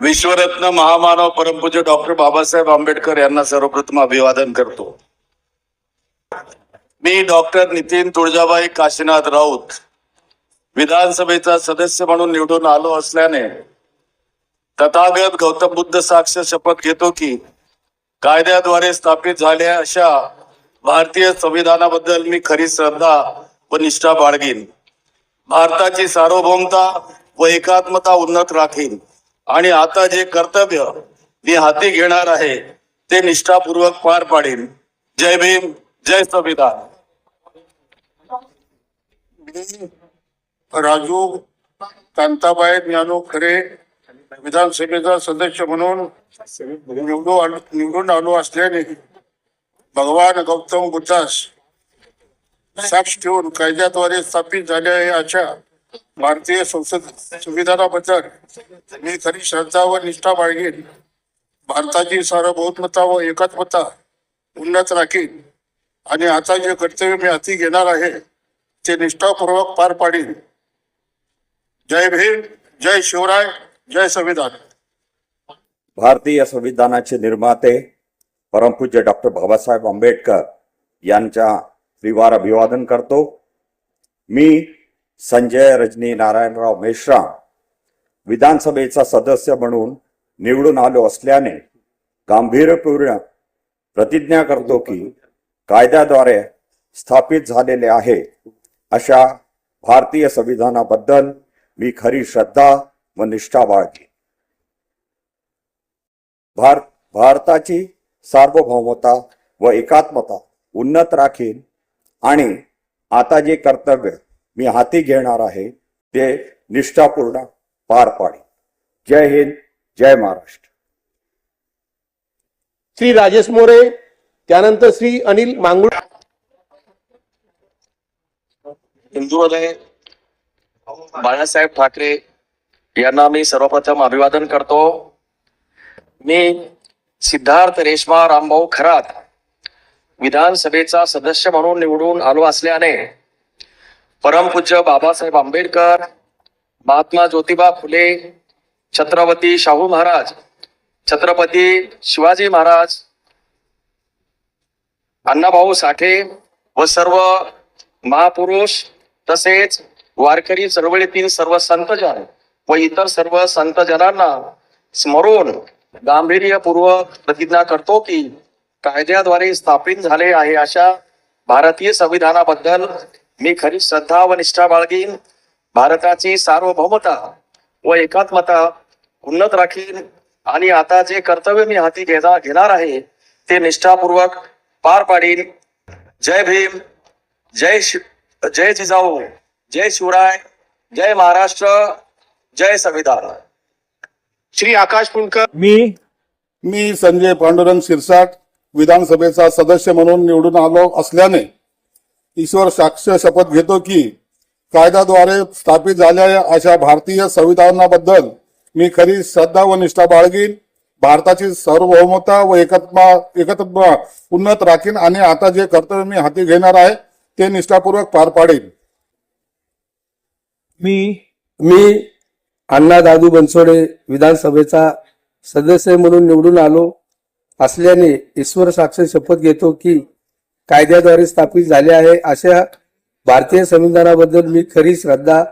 विश्वरत्न महामानव परमपूज्य डॉक्टर बाबासाहेब आंबेडकर यांना सर्वप्रथम अभिवादन करतो. मी डॉक्टर नितीन तुळजाबाई काशीनाथ राऊत विधानसभेचा सदस्य म्हणून निवडून आलो असल्याने तथागत गौतम बुद्ध साक्ष शपथ घेतो की कायद्याद्वारे स्थापित झाल्या अशा भारतीय संविधानाबद्दल मी खरी श्रद्धा व निष्ठा बाळगीन. भारताची सार्वभौमता व एकात्मता उन्नत राखीन. आणि आता जे कर्तव्य मी हाती घेणार आहे ते निष्ठापूर्वक पार पाडीन. जय भीम जय संविधान. राजू कांताबाई ज्ञानू खरे विधानसभेचा सदस्य म्हणून निवडून निवडून आलो असल्याने भगवान गौतम बुद्धास साक्ष ठेवून कायद्याद्वारे स्थापित झालेल्या आहे अशा भारतीय संसद संविधानाबद्दल मी खरी श्रद्धा व निष्ठा बाळगेन. भारताची सार्वभौमता व एकात्मता उन्नत राखीन. आणि आता जे कर्तव्य मी हाती घेणार आहे ते निष्ठापूर्वक पार पाडीन. जय भीम जय शिवराय जय संविधान. भारतीय संविधानाचे निर्माते परमपूज्य डॉक्टर बाबासाहेब आंबेडकर यांच्या त्रिवार अभिवादन करतो. मी संजय रजनी नारायणराव मेश्राम विधानसभेचा सदस्य म्हणून निवडून आलो असल्याने गांभीर्यपूर्ण प्रतिज्ञा करतो की कायद्याद्वारे स्थापित झालेले आहे अशा भारतीय संविधानाबद्दल मी खरी श्रद्धा व निष्ठा बाळगी भार भारताची सार्वभौमता व एकात्मता उन्नत राखीन आणि आता जे कर्तव्य मी हाती घेणार आहे ते निष्ठापूर्ण पार पाडीन जय हिंद जय महाराष्ट्र. श्री राजेश मोरे त्यानंतर श्री अनिल मांगुळ हिंदूमध्ये बाळासाहेब ठाकरे यांना मी सर्वप्रथम अभिवादन करतो. मी सिद्धार्थ रेशमा रामभाऊ खरात विधानसभेचा सदस्य म्हणून निवडून आलो असल्याने परमपूज्य बाबासाहेब आंबेडकर महात्मा ज्योतिबा फुले छत्रपती शाहू महाराज छत्रपती शिवाजी महाराज अण्णाभाऊ साठे व सर्व महापुरुष तसेच वारकरी चळवळीतील सर्व संतजन व इतर सर्व संतजनांना स्मरून गांभीर्यपूर्वक प्रतिज्ञा करतो की कायद्याद्वारे स्थापित झाले आहे अशा भारतीय संविधानाबद्दल मी खरी श्रद्धा व निष्ठा बाळगीन. भारताची सार्वभौमता व एकात्मता उन्नत राखीन. आणि आता जे कर्तव्य मी हाती घेणार घेणार आहे ते निष्ठापूर्वक पार पाडीन. जय भीम जय शि जय जिजाऊ जय शिवराय जय महाराष्ट्र जय संविधान. श्री आकाश पुणकर मी मी संजय पांडुरंग शिरसाट. विधानसभेचा सदस्य म्हणून निवडून आलो असल्याने ईश्वर साक्ष शपथ घेतो की कायद्याद्वारे स्थापित झालेल्या अशा भारतीय संविधानाबद्दल मी खरी श्रद्धा व निष्ठा बाळगीन. भारताची सार्वभौमता व एकत्मा एकत्मा उन्नत राखीन आणि आता जे कर्तव्य मी हाती घेणार आहे ते निष्ठापूर्वक पार पाडेन. मी मी अण्णा दादू बनसोडे विधानसभेचा सदस्य म्हणून निवडून आलो. असल्याने ईश्वर साक्ष शपथ घेतो की कायद्याद्वारे स्थापित झाले आहे. अशा भारतीय संविधानाबद्दल मी खरी श्रद्धा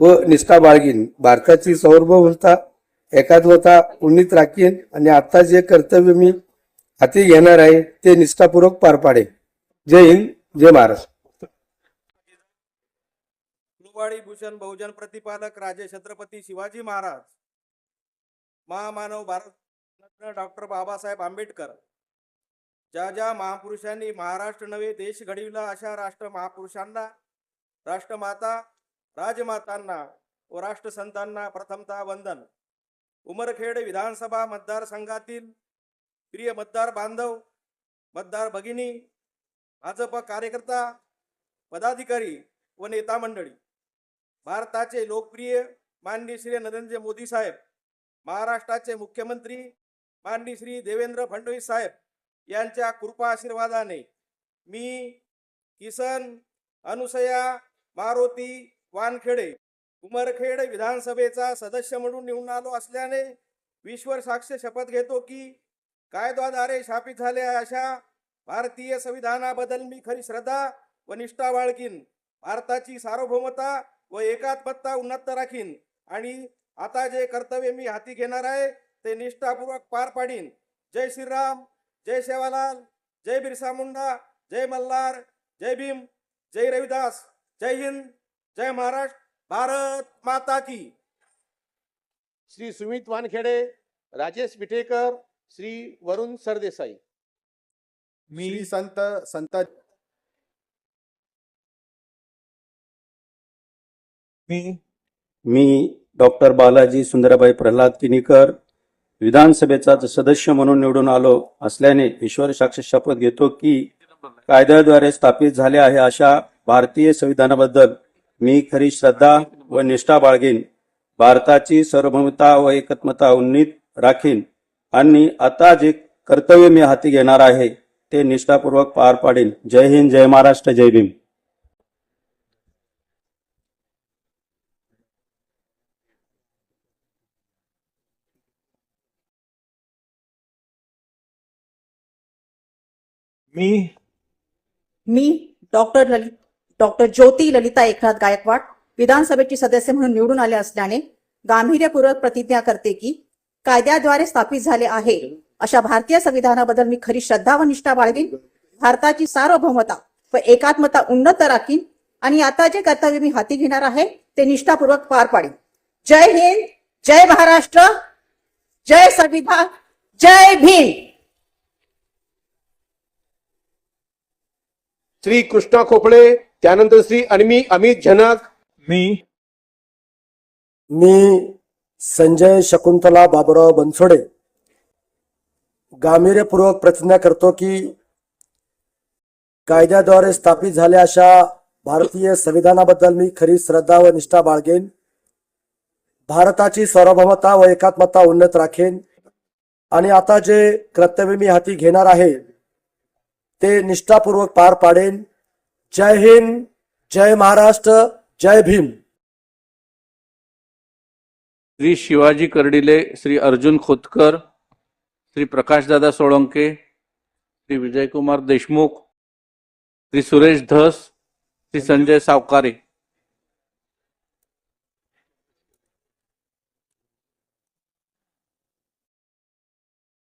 व निष्ठा बाळगीन. भारताची सार्वभौमता एकात्मता उन्नीत राखीन आणि आता जे कर्तव्य मी हाती घेणार आहे ते निष्ठापूर्वक पार पाडेन. जय हिंद जय महाराष्ट्र. भूषण बहुजन प्रतिपादक राजे छत्रपती शिवाजी महाराज महामानव भारत डॉक्टर बाबासाहेब आंबेडकर. ज्या ज्या महापुरुषांनी महाराष्ट्र नवे देश घडविला अशा राष्ट्र महापुरुषांना राष्ट्रमाता राजमातांना व राष्ट्रसंतांना प्रथमतः वंदन. उमरखेड विधानसभा मतदारसंघातील प्रिय मतदार बांधव मतदार भगिनी भाजप कार्यकर्ता पदाधिकारी व नेता मंडळी. भारताचे लोकप्रिय माननीय श्री नरेंद्र मोदी साहेब महाराष्ट्राचे मुख्यमंत्री माननीय श्री देवेंद्र फडणवीस साहेब यांच्या कृपा आशीर्वादाने मी किसन अनुसया मारुती वानखेडे उमरखेड विधानसभेचा सदस्य म्हणून निवडून आलो असल्याने विश्वर साक्ष शपथ घेतो की कायद्याद्वारे शापित झालेल्या अशा भारतीय संविधानाबद्दल मी खरी श्रद्धा व निष्ठा बाळगीन. भारताची सार्वभौमता व एकात्मता उन्नत राखीन. आणि आता जे कर्तव्य मी हाती घेणार आहे ते निष्ठापूर्वक पार पाडीन. जय श्रीराम जय सेवालाल जय बिरसा मुंडा जय मल्हार जय भीम जय रविदास जय हिंद जय महाराष्ट्र भारत माता की. श्री सुमित वानखेडे राजेश विटेकर श्री वरुण सरदेसाई. मी संत संत मी मी डॉक्टर बालाजी सुंदराबाई प्रल्हाद किनीकर विधानसभेचा सदस्य म्हणून निवडून आलो असल्याने ईश्वर साक्ष शपथ घेतो की कायद्याद्वारे स्थापित झाले आहे अशा भारतीय संविधानाबद्दल मी खरी श्रद्धा व निष्ठा बाळगीन. भारताची सार्वभौमता व एकात्मता उन्नीत राखीन. आणि आता जे कर्तव्य मी हाती घेणार आहे ते निष्ठापूर्वक पार पाडेन. जय हिंद जय महाराष्ट्र जय भीम. मी? मी डॉक्टर ललित डॉक्टर ज्योती ललिता एकनाथ गायकवाड विधानसभेची सदस्य म्हणून निवडून आले असल्याने गांभीर्यपूर्वक प्रतिज्ञा करते की कायद्याद्वारे स्थापित झाले आहे अशा भारतीय संविधानाबद्दल मी खरी श्रद्धा व निष्ठा बाळगीन. भारताची सार्वभौमता व एकात्मता उन्नत राखीन आणि आता जे कर्तव्य मी हाती घेणार आहे ते निष्ठापूर्वक पार पाडीन. जय हिंद जय महाराष्ट्र जय संविधान जय भीम. श्री कृष्णा खोपळे त्यानंतर श्री अनमी अमित झनक. मी. मी संजय शकुंतला बाबुराव बनसोडे. गांभीर्यपूर्वक प्रतिज्ञा करतो की कायद्याद्वारे स्थापित झाल्या अशा भारतीय संविधानाबद्दल मी खरी श्रद्धा व निष्ठा बाळगेन. भारताची सार्वभौमता व एकात्मता उन्नत राखेन. आणि आता जे कर्तव्य मी हाती घेणार आहे ते निष्ठापूर्वक पार पाडेन जय हिंद जय महाराष्ट्र जय भीम. श्री शिवाजी कर्डिले श्री अर्जुन खोतकर श्री प्रकाशदादा सोळंके श्री विजयकुमार देशमुख श्री सुरेश धस श्री संजय सावकारे.